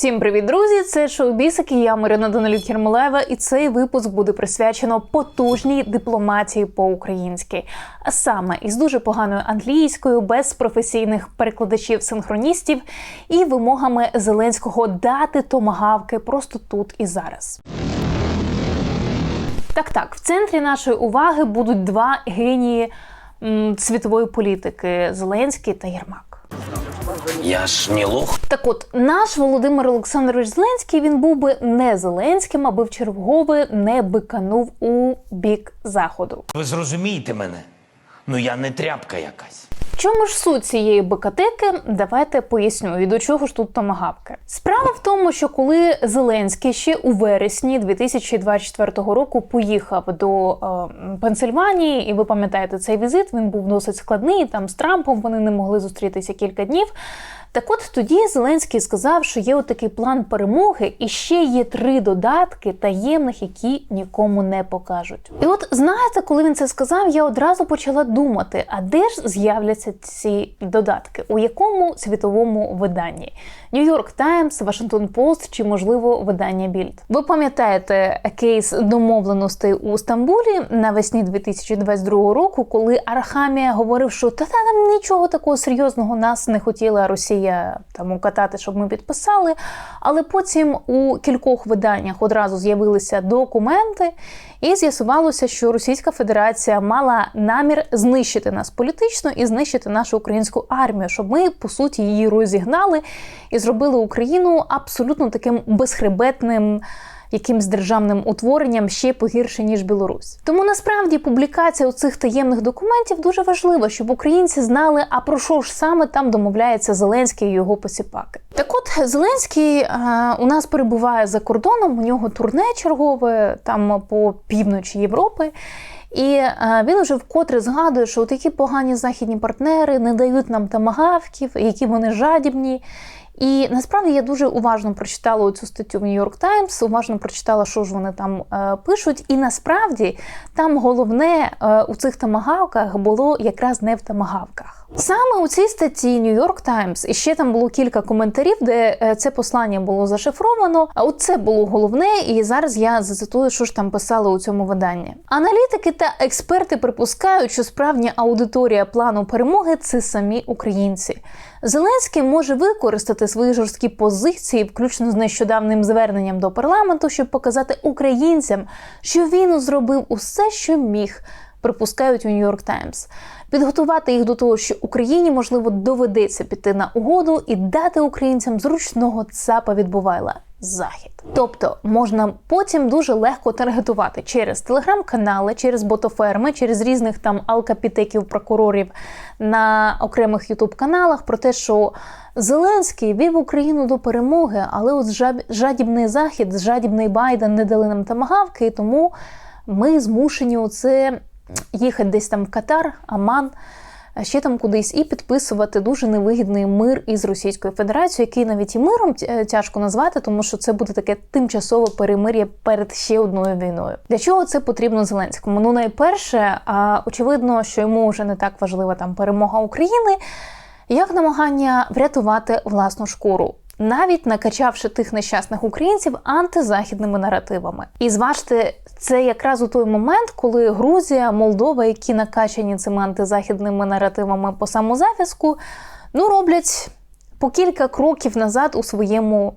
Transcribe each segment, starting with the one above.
Всім привіт, друзі! Це шоу Бісики. Я Марина Данилюк Єрмолаєва, і цей випуск буде присвячено потужній дипломатії по-українськи, а саме із дуже поганою англійською, без професійних перекладачів-синхроністів і вимогами Зеленського дати томагавки просто тут і зараз. Так, так, в центрі нашої уваги будуть два генії м, світової політики Зеленський та Єрмак. Я ж не лох. Так от, наш Володимир Олександрович Зеленський він був би не Зеленським, аби в чергове не биканув у бік заходу. Ви зрозумієте мене? Ну я не тряпка якась. Чому ж суть цієї бикатики? Давайте поясню, і до чого ж тут томагавки. Справа в тому, що коли Зеленський ще у вересні 2024 року поїхав до е, Пенсильванії, і ви пам'ятаєте цей візит, він був досить складний. Там з Трампом вони не могли зустрітися кілька днів. Так от тоді Зеленський сказав, що є отакий план перемоги, і ще є три додатки таємних, які нікому не покажуть. І от знаєте, коли він це сказав, я одразу почала думати: а де ж з'являться ці додатки? У якому світовому виданні? Нью-Йорк Таймс, Вашингтон Пост чи, можливо, видання Більд. Ви пам'ятаєте кейс домовленостей у Стамбулі навесні 2022 року, коли Архамія говорив, що та там нічого такого серйозного нас не хотіла Росія там укатати, щоб ми підписали. Але потім у кількох виданнях одразу з'явилися документи, і з'ясувалося, що Російська Федерація мала намір знищити нас політично і знищити нашу українську армію, щоб ми по суті її розігнали і зробили Україну абсолютно таким безхребетним. Якимсь державним утворенням ще погірше ніж Білорусь. Тому насправді публікація у цих таємних документів дуже важлива, щоб українці знали, а про що ж саме там домовляється Зеленський і його посіпаки. Так от Зеленський а, у нас перебуває за кордоном. У нього турне чергове там по півночі Європи. І е, він уже вкотре згадує, що такі погані західні партнери не дають нам тамагавків, які вони жадібні. І насправді я дуже уважно прочитала цю статтю в Нью-Йорк Таймс, уважно прочитала, що ж вони там е, пишуть. І насправді там головне е, у цих тамагавках було якраз не в тамагавках. Саме у цій статті Нью-Йорк Таймс, і ще там було кілька коментарів, де е, це послання було зашифровано. А от це було головне, і зараз я зацитую, що ж там писали у цьому виданні. Аналітики та експерти припускають, що справжня аудиторія плану перемоги це самі українці. Зеленський може використати свої жорсткі позиції, включно з нещодавним зверненням до парламенту, щоб показати українцям, що він зробив усе, що міг. Припускають у Нью-Йорк Таймс, підготувати їх до того, що Україні можливо доведеться піти на угоду і дати українцям зручного цапа відбувайла захід. Тобто можна потім дуже легко таргетувати через телеграм-канали, через ботоферми, через різних там алкапітеків, прокурорів на окремих ютуб-каналах про те, що Зеленський вів Україну до перемоги, але от жадібний захід, жадібний Байден не дали нам тамагавки, тому ми змушені оце їхати десь там в Катар, Аман, ще там кудись і підписувати дуже невигідний мир із Російською Федерацією, який навіть і миром тяжко назвати, тому що це буде таке тимчасове перемир'я перед ще одною війною. Для чого це потрібно Зеленському? Ну, найперше, очевидно, що йому вже не так важлива там перемога України, як намагання врятувати власну шкуру навіть накачавши тих нещасних українців антизахідними наративами. І зважте, це якраз у той момент, коли Грузія, Молдова, які накачані цими антизахідними наративами по самозахистку, ну роблять по кілька кроків назад у своєму.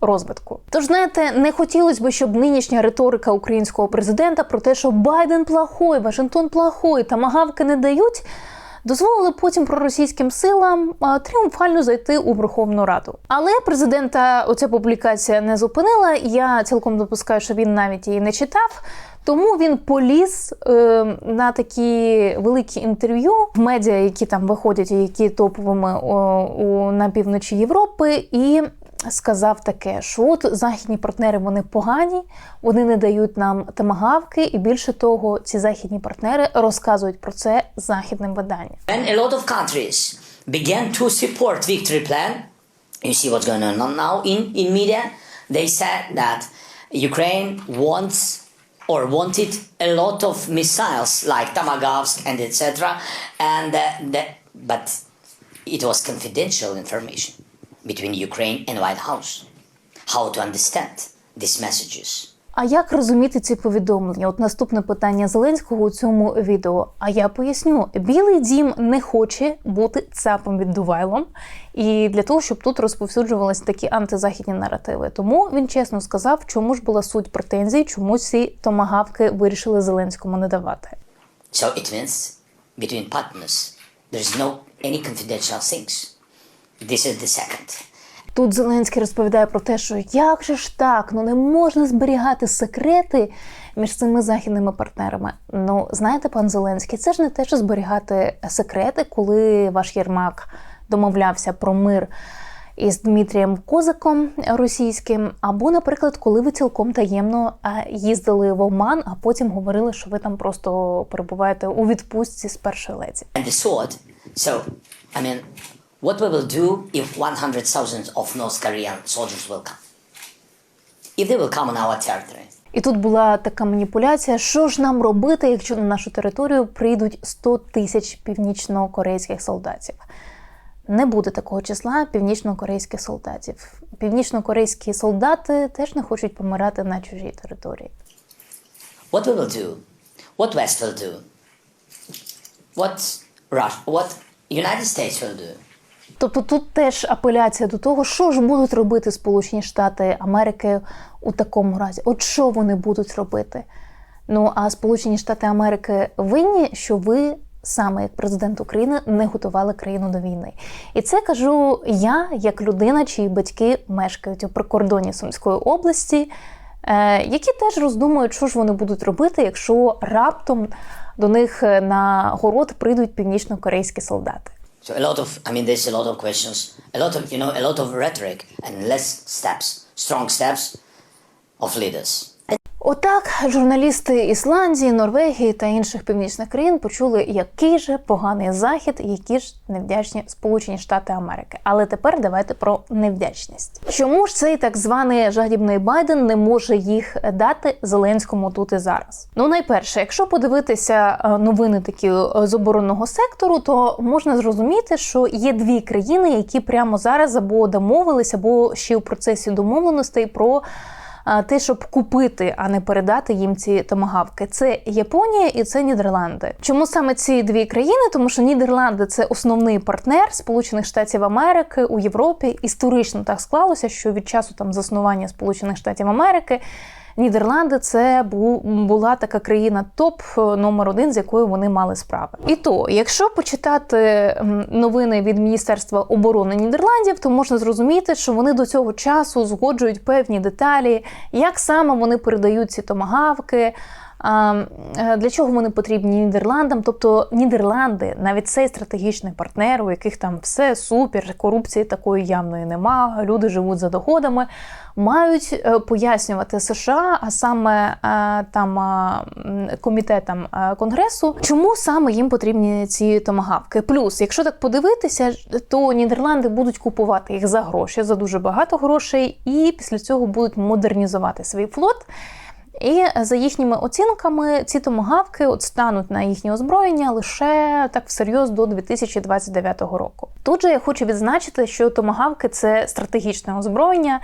Розвитку, тож знаєте, не хотілося б, щоб нинішня риторика українського президента про те, що Байден плохой, Вашингтон плохой, тамагавки не дають дозволили потім проросійським силам тріумфально зайти у Верховну Раду. Але президента оця публікація не зупинила. Я цілком допускаю, що він навіть її не читав. Тому він поліз е, на такі великі інтерв'ю в медіа, які там виходять, які топовими о, у на півночі Європи, і сказав таке, от західні партнери вони погані, вони не дають нам тамагавки, і більше того, ці західні партнери розказують про це західним виданням. They said that Ukraine wants or wanted a lot of missiles like Tamagavsk and etc. And uh, that, but it was confidential information between Ukraine and White House. how to understand these messages. А як розуміти ці повідомлення? От наступне питання Зеленського у цьому відео. А я поясню: Білий дім не хоче бути цапом від Дувайлом, і для того, щоб тут розповсюджувалися такі антизахідні наративи. Тому він чесно сказав, чому ж була суть претензій, чому ці томагавки вирішили Зеленському не давати. So it means between partners, there is no any confidential things. This is the second. Тут Зеленський розповідає про те, що як же ж так, ну не можна зберігати секрети між цими західними партнерами. Ну, знаєте, пан Зеленський, це ж не те, що зберігати секрети, коли ваш Єрмак домовлявся про мир із Дмитрієм Козаком російським, або, наприклад, коли ви цілком таємно е, їздили в Оман, а потім говорили, що ви там просто перебуваєте у відпустці з першої леді. And the sword. So, I mean, what we will do if 100,000 of North Korean soldiers will come? If they will come on our territory. І тут була така маніпуляція: що ж нам робити, якщо на нашу територію прийдуть 100 тисяч північно-корейських солдатів? Не буде такого числа північно-корейських солдатів. Північно-корейські солдати теж не хочуть помирати на чужій території. What we will do? What West will do? What Russia? What United States will do? Тобто тут теж апеляція до того, що ж будуть робити Сполучені Штати Америки у такому разі. От що вони будуть робити? Ну а Сполучені Штати Америки винні, що ви саме як президент України не готували країну до війни. І це кажу я, як людина, чиї батьки мешкають у прикордоні Сумської області, е, які теж роздумують, що ж вони будуть робити, якщо раптом до них е, на город прийдуть північно-корейські солдати. So a lot of, I mean, there's a lot of questions, a lot of, you know, a lot of rhetoric and less steps, strong steps of leaders. Отак журналісти Ісландії, Норвегії та інших північних країн почули, який же поганий захід, які ж невдячні Сполучені Штати Америки. Але тепер давайте про невдячність. Чому ж цей так званий жадібний Байден не може їх дати Зеленському тут і зараз? Ну, найперше, якщо подивитися е, новини такі е, з оборонного сектору, то можна зрозуміти, що є дві країни, які прямо зараз або домовились, або ще в процесі домовленостей про те, щоб купити, а не передати їм ці томагавки. Це Японія і це Нідерланди. Чому саме ці дві країни? Тому що Нідерланди це основний партнер Сполучених Штатів Америки у Європі. Історично так склалося, що від часу там заснування Сполучених Штатів Америки. Нідерланди це бу- була така країна топ е, номер один, з якою вони мали справи. І то, якщо почитати новини від Міністерства оборони Нідерландів, то можна зрозуміти, що вони до цього часу згоджують певні деталі, як саме вони передають ці томагавки. Е, Для чого вони потрібні Нідерландам? Тобто Нідерланди, навіть цей стратегічний партнер, у яких там все супер, корупції такої явної нема, люди живуть за доходами, мають е, пояснювати США, а саме е, там комітетам конгресу, чому саме їм потрібні ці томагавки. Плюс, якщо так подивитися, то Нідерланди будуть купувати їх за гроші, за дуже багато грошей, і після цього будуть модернізувати свій флот. І за їхніми оцінками, ці томагавки от стануть на їхнє озброєння лише так всерйоз до 2029 року. Тут же я хочу відзначити, що томагавки це стратегічне озброєння.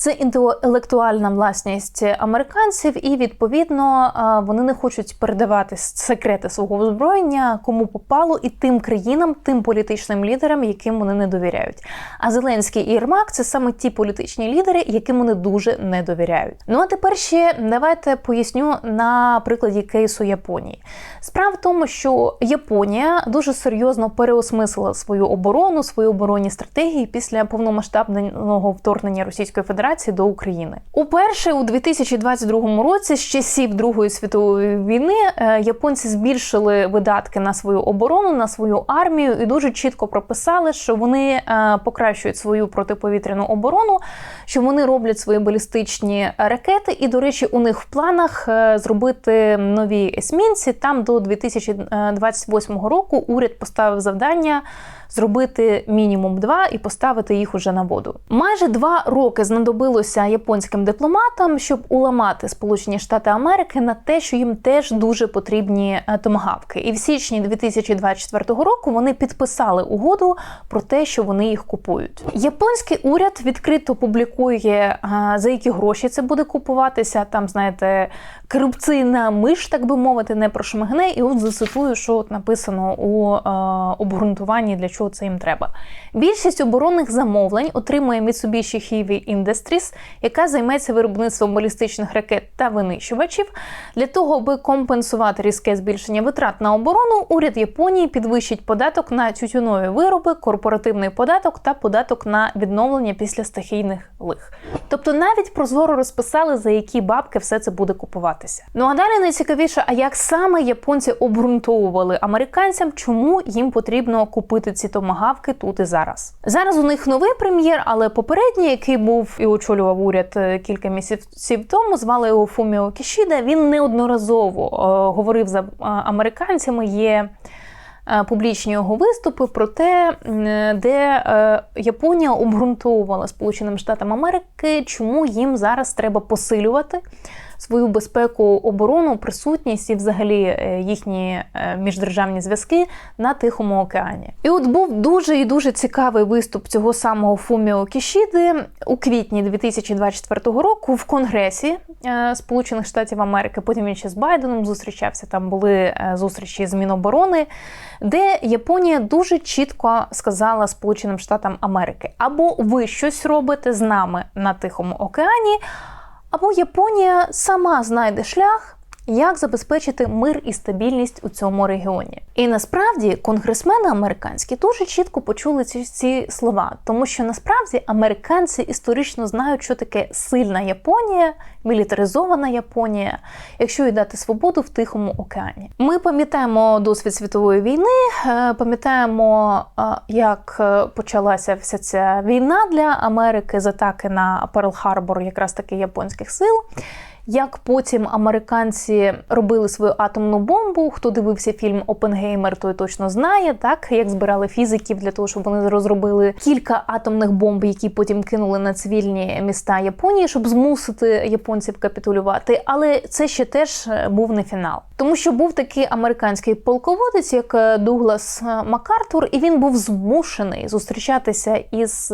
Це інтелектуальна власність американців, і відповідно вони не хочуть передавати секрети свого озброєння кому попало, і тим країнам, тим політичним лідерам, яким вони не довіряють. А Зеленський і Єрмак це саме ті політичні лідери, яким вони дуже не довіряють. Ну а тепер ще давайте поясню на прикладі кейсу Японії. Справа в тому, що Японія дуже серйозно переосмислила свою оборону, свої оборонні стратегії після повномасштабного вторгнення Російської Федерації до України. Уперше у 2022 році, з часів Другої світової війни, е, японці збільшили видатки на свою оборону, на свою армію і дуже чітко прописали, що вони е, покращують свою протиповітряну оборону, що вони роблять свої балістичні ракети. І, до речі, у них в планах е, зробити нові есмінці. Там до 2028 року уряд поставив завдання зробити мінімум два і поставити їх уже на воду. Майже два роки знадобилося японським дипломатам, щоб уламати Сполучені Штати Америки на те, що їм теж дуже потрібні е, томагавки. І в січні 2024 року вони підписали угоду про те, що вони їх купують. Японський уряд відкрито публікує за які гроші це буде купуватися. Там знаєте, корупційна миш, так би мовити, не прошмигне. І от зацитую, що от написано у е, обґрунтуванні, для чого це їм треба. Більшість оборонних замовлень отримує Mitsubishi Heavy Industries, яка займеться виробництвом балістичних ракет та винищувачів. Для того, аби компенсувати різке збільшення витрат на оборону, уряд Японії підвищить податок на тютюнові вироби, корпоративний податок та податок на відновлення після стихійних лих. Тобто навіть прозоро розписали, за які бабки все це буде купуватися. Ну а далі найцікавіше, а як саме японці обґрунтовували американцям, чому їм потрібно купити ці томагавки тут і зараз. Зараз у них новий прем'єр, але попередній, який був і очолював уряд е, кілька місяців тому, звали його Фуміо Кішіда. Він неодноразово е, говорив за е, американцями. Є публічні його виступи про те, де Японія обґрунтовувала Сполученим Штатам Америки, чому їм зараз треба посилювати свою безпеку, оборону, присутність і взагалі е, їхні е, міждержавні зв'язки на Тихому океані. І от був дуже і дуже цікавий виступ цього самого Фуміо Кішіди у квітні 2024 року в Конгресі е, Сполучених Штатів Америки. Потім він ще з Байденом зустрічався. Там були зустрічі з Міноборони, де Японія дуже чітко сказала Сполученим Штатам Америки: або ви щось робите з нами на Тихому океані. Або Японія сама знайде шлях, як забезпечити мир і стабільність у цьому регіоні. І насправді конгресмени американські дуже чітко почули ці, ці слова, тому що насправді американці історично знають, що таке сильна Японія, мілітаризована Японія, якщо їй дати свободу в Тихому океані. Ми пам'ятаємо досвід світової війни, е, пам'ятаємо, е, як е, почалася вся ця війна для Америки з атаки на Перл-Харбор, якраз таки японських сил. Як потім американці робили свою атомну бомбу? Хто дивився фільм Опенгеймер, той точно знає, так як збирали фізиків для того, щоб вони розробили кілька атомних бомб, які потім кинули на цивільні міста Японії, щоб змусити японців капітулювати. Але це ще теж е, був не фінал, тому що був такий американський полководець, як е, Дуглас е, Макартур, і він був змушений зустрічатися із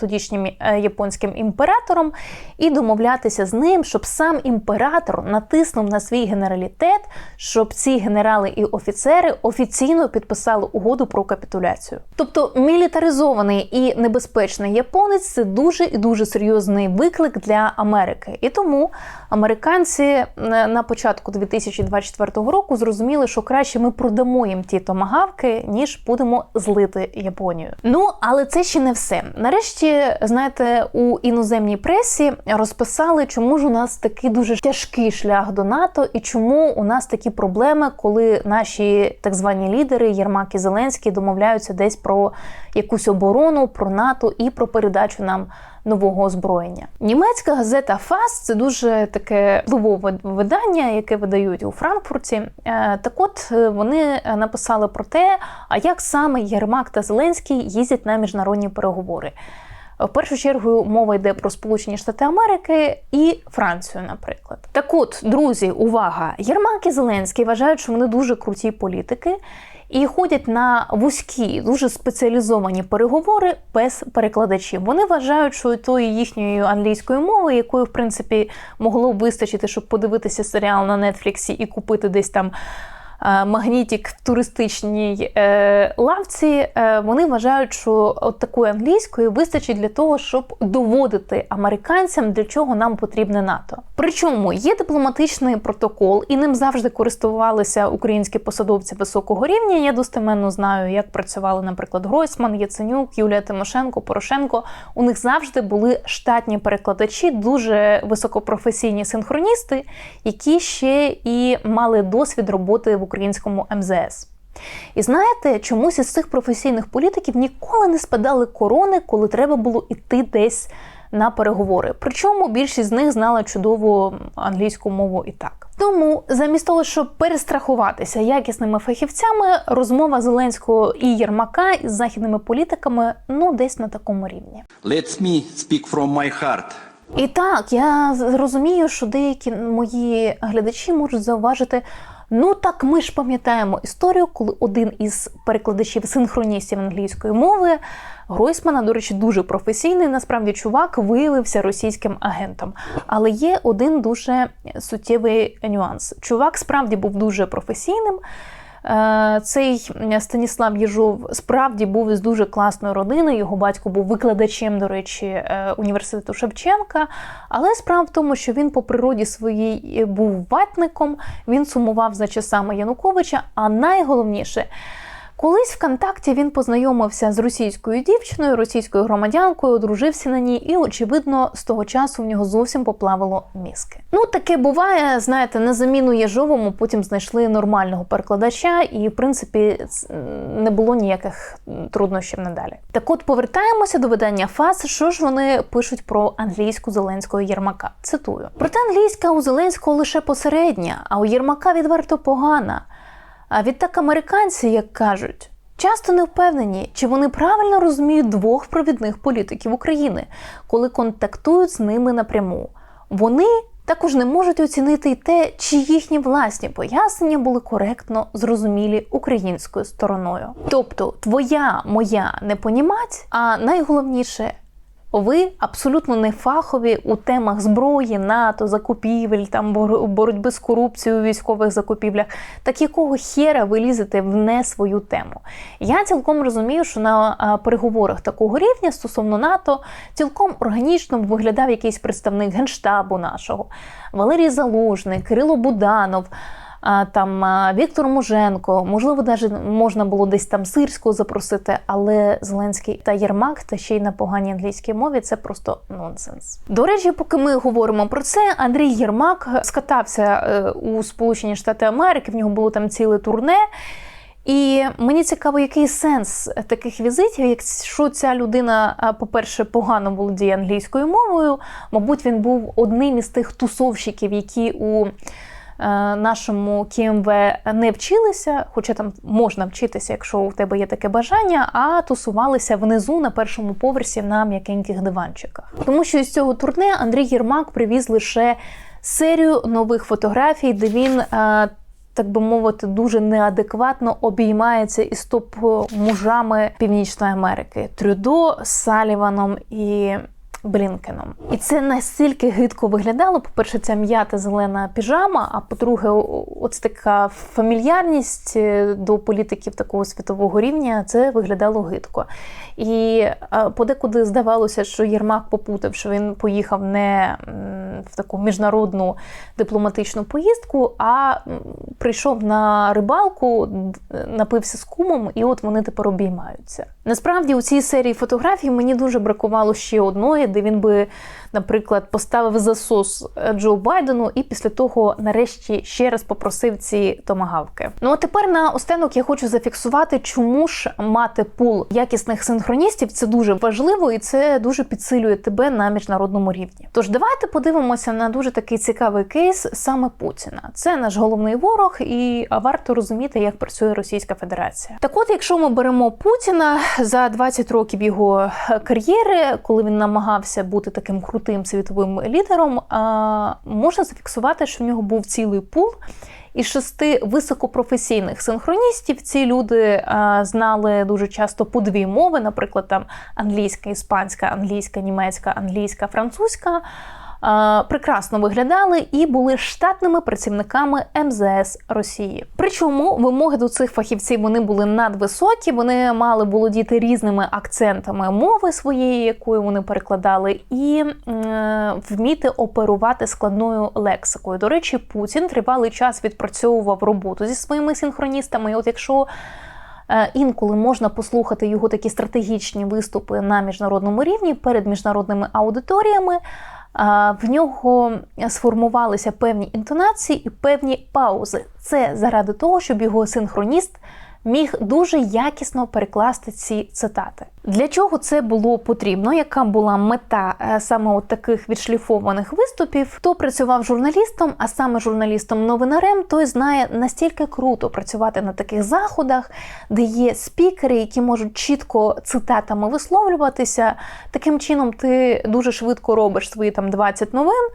тодішнім японським імператором і домовлятися з ним, щоб сам імператор натиснув на свій генералітет, щоб ці генерали і офіцери офіційно підписали угоду про капітуляцію. Тобто мілітаризований і небезпечний японець це дуже і дуже серйозний виклик для Америки. І тому американці е, на початку 2024 року зрозуміли, що краще ми продамо їм ті томагавки, ніж будемо злити Японію. Ну але це ще не все. Нарешті, знаєте, у іноземній пресі розписали, чому ж у нас такий дуже тяжкий шлях до НАТО і чому у нас такі проблеми, коли наші так звані лідери Єрмак і Зеленський домовляються десь про якусь оборону, про НАТО і про передачу нам нового озброєння. Німецька газета ФАС це дуже таке впливове видання, яке видають у Франкфурті. Е, Так от е, вони написали про те, а як саме Єрмак та Зеленський їздять на міжнародні переговори. В першу чергу мова йде про Сполучені Штати Америки і Францію, наприклад. Так от, друзі, увага! Єрмак і Зеленський вважають, що вони дуже круті політики і ходять на вузькі, дуже спеціалізовані переговори без перекладачів. Вони вважають, що тої їхньої англійської мови, якої в принципі могло вистачити, щоб подивитися серіал на Нетфліксі і купити десь там. Е, Магнітік в туристичній е, лавці, е, вони вважають, що от такої англійської вистачить для того, щоб доводити американцям, для чого нам потрібне НАТО. Причому є дипломатичний протокол, і ним завжди користувалися українські посадовці високого рівня. Я достеменно знаю, як працювали, наприклад, Гройсман, Яценюк, Юлія Тимошенко, Порошенко. У них завжди були штатні перекладачі, дуже високопрофесійні синхроністи, які ще і мали досвід роботи в українському МЗС. І знаєте, чомусь із цих професійних політиків ніколи не спадали корони, коли треба було йти десь на переговори. Причому більшість з них знала чудову англійську мову і так. Тому замість того, щоб перестрахуватися якісними фахівцями, розмова Зеленського і Єрмака із західними політиками ну десь на такому рівні. Let me speak from my heart. І так, я розумію, що деякі мої глядачі можуть зауважити. Ну так ми ж пам'ятаємо історію, коли один із перекладачів синхроністів англійської мови Гройсмана, до речі, дуже професійний. Насправді чувак виявився російським агентом. Але є один дуже суттєвий нюанс. Чувак справді був дуже професійним. Е, Цей Станіслав Єжов справді був із дуже класної родини. Його батько був викладачем, до речі, е, університету Шевченка. Але справа в тому, що він по природі своїй е, був ватником, він сумував за часами Януковича. А найголовніше, Колись ВКонтакті він познайомився з російською дівчиною, російською громадянкою, одружився на ній, і, очевидно, з того часу в нього зовсім поплавило мізки. Ну, таке буває, знаєте, на заміну Єжовому потім знайшли нормального перекладача, і, в принципі, не було ніяких труднощів надалі. Так от повертаємося до видання ФАС. Що ж вони пишуть про англійську Зеленського Єрмака? Цитую: проте англійська у Зеленського лише посередня, а у Єрмака відверто погана. А відтак американці, як кажуть, часто не впевнені, чи вони правильно розуміють двох провідних політиків України, коли контактують з ними напряму. Вони також не можуть оцінити й те, чи їхні власні пояснення були коректно зрозумілі українською стороною. Тобто, твоя моя не понімать, а найголовніше. Ви абсолютно не фахові у темах зброї, НАТО, закупівель, там бор- боротьби з корупцією у військових закупівлях. Так якого хера ви лізете в не свою тему? Я цілком розумію, що на переговорах такого рівня стосовно НАТО цілком органічно виглядав якийсь представник генштабу нашого, Валерій Залужний, Кирило Буданов там Віктор Муженко, можливо, навіть можна було десь там Сирського запросити, але Зеленський та Єрмак, та ще й на поганій англійській мові це просто нонсенс. До речі, поки ми говоримо про це, Андрій Єрмак скатався е, у Сполучені Штати Америки. В нього було там ціле турне. І мені цікаво, який сенс таких візитів, якщо ця людина, по-перше, погано володіє англійською мовою, мабуть, він був одним із тих тусовщиків, які у нашому КМВ не вчилися, хоча там можна вчитися, якщо у тебе є таке бажання, а тусувалися внизу на першому поверсі на м'якеньких диванчиках. Тому що із цього турне Андрій Єрмак привіз лише серію нових фотографій, де він. е, так би мовити, дуже неадекватно обіймається із топ-мужами Північної Америки Трюдо, Саліваном і Блінкеном. І це настільки гидко виглядало. По-перше, ця м'ята зелена піжама, а по-друге, о- оце така фамільярність е, до політиків такого світового рівня. Це виглядало гидко. І подекуди здавалося, що Єрмак попутав, що він поїхав не в таку міжнародну дипломатичну поїздку, а прийшов на рибалку, напився з кумом, і от вони тепер обіймаються. Насправді у цій серії фотографій мені дуже бракувало ще одної, він би, наприклад, поставив засос е, Джо Байдену і після того, нарешті, ще раз попросив ці томагавки. Ну а тепер на останок я хочу зафіксувати, чому ж мати пул якісних синхроністів це дуже важливо і це дуже підсилює тебе на міжнародному рівні. Тож давайте подивимося на дуже такий цікавий кейс саме Путіна. Це наш головний ворог, і варто розуміти, як працює Російська Федерація. Так, от, якщо ми беремо Путіна за 20 років його кар'єри, коли він намагався бути таким крутим світовим лідером, можна зафіксувати, що в нього був цілий пул. Із шести високопрофесійних синхроністів ці люди знали дуже часто по дві мови, наприклад, там англійська, іспанська, англійська, німецька, англійська, французька. Прекрасно виглядали і були штатними працівниками МЗС Росії. Причому вимоги до цих фахівців вони були надвисокі. Вони мали володіти різними акцентами мови своєї, якою вони перекладали, і е, вміти оперувати складною лексикою. До речі, Путін тривалий час відпрацьовував роботу зі своїми синхроністами. І от якщо Інколи можна послухати його такі стратегічні виступи на міжнародному рівні перед міжнародними аудиторіями. В нього сформувалися певні інтонації і певні паузи. Це заради того, щоб його синхроніст міг дуже якісно перекласти ці цитати. Для чого це було потрібно? Яка була мета е, саме от таких відшліфованих виступів? Хто працював журналістом, а саме журналістом новинарем, той знає настільки круто працювати на таких заходах, де є спікери, які можуть чітко цитатами висловлюватися. Таким чином, ти дуже швидко робиш свої там 20 новин.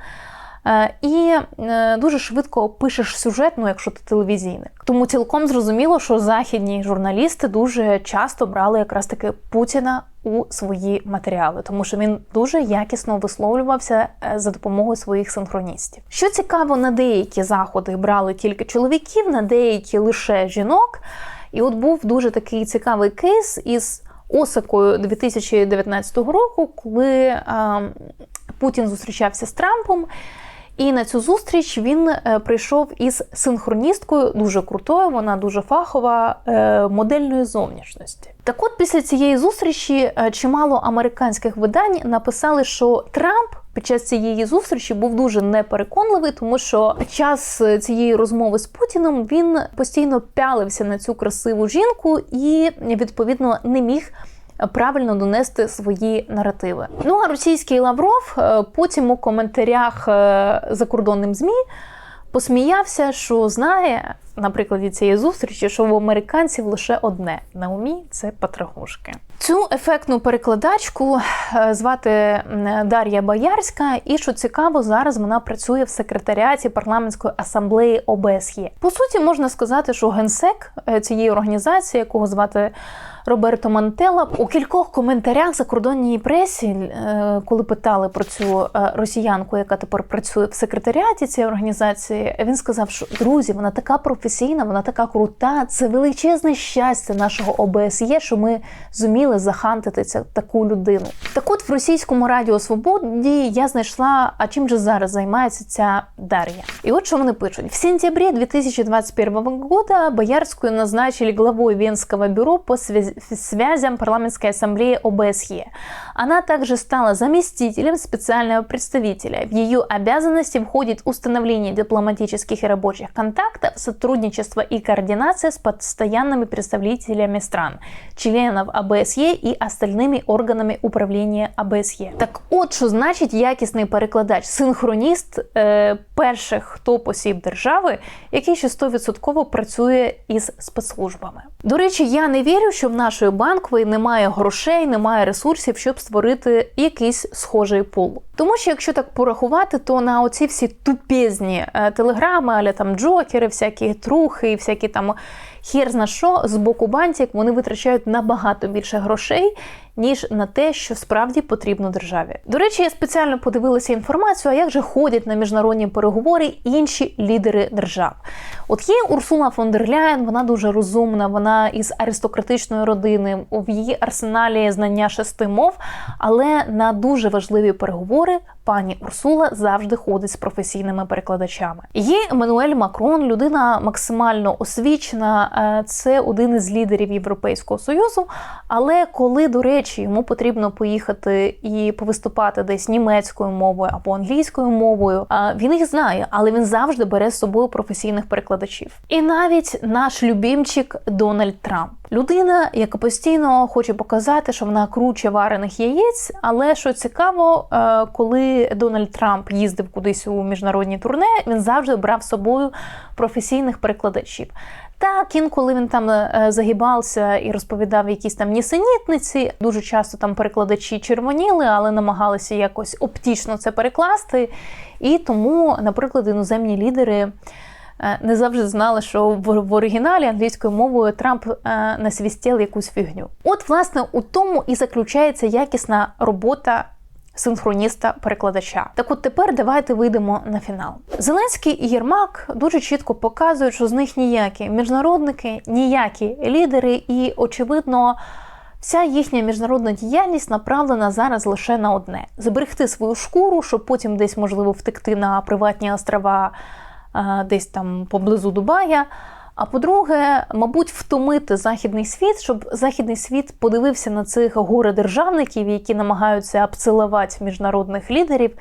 Е, І е, дуже швидко пишеш сюжет, ну якщо ти телевізійник. Тому цілком зрозуміло, що західні журналісти дуже часто брали якраз таки Путіна у свої матеріали, тому що він дуже якісно висловлювався е, за допомогою своїх синхроністів. Що цікаво, на деякі заходи брали тільки чоловіків, на деякі лише жінок. І от був дуже такий цікавий кейс із Осакою 2019 року, коли е, Путін зустрічався з Трампом. І на цю зустріч він е, прийшов із синхроністкою, дуже крутою, вона дуже фахова е, модельної зовнішності. Так от після цієї зустрічі е, чимало американських видань написали, що Трамп під час цієї зустрічі був дуже непереконливий, тому що під час цієї розмови з Путіном він постійно пялився на цю красиву жінку і відповідно не міг правильно донести свої наративи. Ну а російський Лавров е, потім у коментарях е, закордонним змі посміявся, що знає на прикладі цієї зустрічі, що в американців лише одне на умі це патрагушки. Цю ефектну перекладачку е, звати Дар'я Боярська, і що цікаво, зараз вона працює в секретаріаті парламентської асамблеї ОБСЄ. По суті, можна сказати, що генсек е, цієї організації, якого звати Роберто Мантелла, у кількох коментарях закордонній пресі, е, коли питали про цю росіянку, яка тепер працює в секретаріаті цієї організації, він сказав, що друзі, вона така професійна, вона така крута. Це величезне щастя нашого ОБСЄ, що ми зуміли захантити ця таку людину. Так от в російському радіо Свободі я знайшла, а чим же зараз займається ця Дар'я. І от що вони пишуть: в сентябре 2021 года Боярскую назначили главой Венского бюро по связям парламентской ассамблеи ОБСЕ. Она также стала заместителем специального представителя. В ее обязанности входит установление дипломатических и рабочих контактов, и координация с постоянными представителями стран, членов ОБСЕ и остальными органами управління ОБСЄ. Так от що значить якісний перекладач, синхроніст е, перших топ-осіб держави, який ще 100% працює із спецслужбами. До речі, я не вірю, що в нашої банкової немає грошей, немає ресурсів, щоб створити якийсь схожий пул. Тому що якщо так порахувати, то на оці всі тупезні е, телеграми, аля там джокери, всякі трухи, всякі там хір зна що з боку бантик, вони витрачають набагато більше грошей, ніж на те, що справді потрібно державі. До речі, я спеціально подивилася інформацію, а як же ходять на міжнародні переговори інші лідери держав. От є Урсула фон дер Ляєн, вона дуже розумна, вона із аристократичної родини, в її арсеналі знання шести мов, але на дуже важливі переговори пані Урсула завжди ходить з професійними перекладачами. Є Еммануель Макрон, людина максимально освічена. е, Це один із лідерів Європейського союзу. Але коли, до речі, йому потрібно поїхати і повиступати десь німецькою мовою або англійською мовою, він їх знає, але він завжди бере з собою професійних перекладачів. І навіть наш любімчик Дональд Трамп. Людина, яка постійно хоче показати, що вона круче варених яєць. Але що цікаво, е, коли Дональд Трамп їздив кудись у міжнародні турне, він завжди брав з собою професійних перекладачів. Так, інколи він там е, загибався і розповідав якісь там нісенітниці. Дуже часто там перекладачі червоніли, але намагалися якось оптічно це перекласти. І тому, наприклад, іноземні лідери. е, Не завжди знали, що в, оригіналі англійською мовою Трамп е, насвістів якусь фігню. От, власне, у тому і заключається якісна робота синхроніста-перекладача. Так от тепер давайте вийдемо на фінал. Зеленський і Єрмак дуже чітко показують, що з них ніякі міжнародники, ніякі лідери, і очевидно. Вся їхня міжнародна діяльність направлена зараз лише на одне: зберегти свою шкуру, щоб потім десь можливо втекти на приватні острова десь там поблизу Дубая. А по-друге, мабуть, втомити західний світ, щоб західний світ подивився на цих горе-державників, які намагаються обцілувати міжнародних лідерів.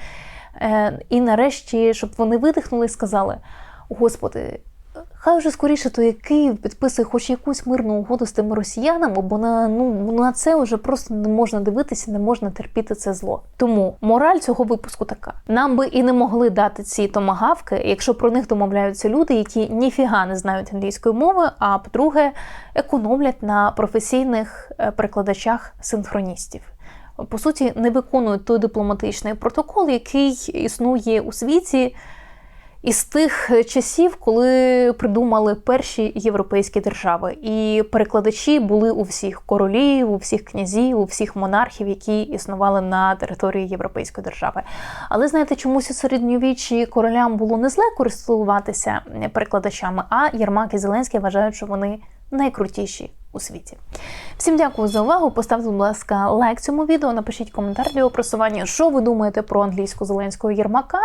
Е, І нарешті, щоб вони видихнули і сказали: Господи, Хай вже скоріше той Київ підписує хоч якусь мирну угоду з тими росіянами, бо на ну на це вже просто не можна дивитися, не можна терпіти це зло. Тому мораль цього випуску така: нам би і не могли дати ці томагавки, якщо про них домовляються люди, які ніфіга не знають англійської мови. А по-друге, економлять на професійних е, перекладачах синхроністів. По суті, не виконують той дипломатичний протокол, який існує у світі із тих часів, коли придумали перші європейські держави, і перекладачі були у всіх королів, у всіх князів, у всіх монархів, які існували на території європейської держави. Але знаєте, чомусь у середньовіччі королям було не зле користуватися перекладачами, а Єрмак і Зеленський вважають, що вони найкрутіші у світі. Всім дякую за увагу. Поставте, будь ласка, лайк цьому відео, напишіть коментар для його просування, що ви думаєте про англійську Зеленського Єрмака,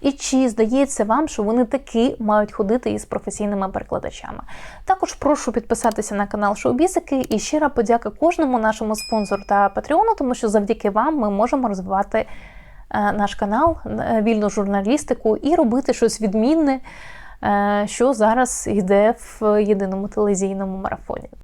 і чи здається вам, що вони таки мають ходити із професійними перекладачами. Також прошу підписатися на канал Шоубісики і щира подяка кожному нашому спонсору та патреону, тому що завдяки вам ми можемо розвивати е, наш канал, е, вільну журналістику і робити щось відмінне, е, що зараз йде в єдиному телевізійному марафоні.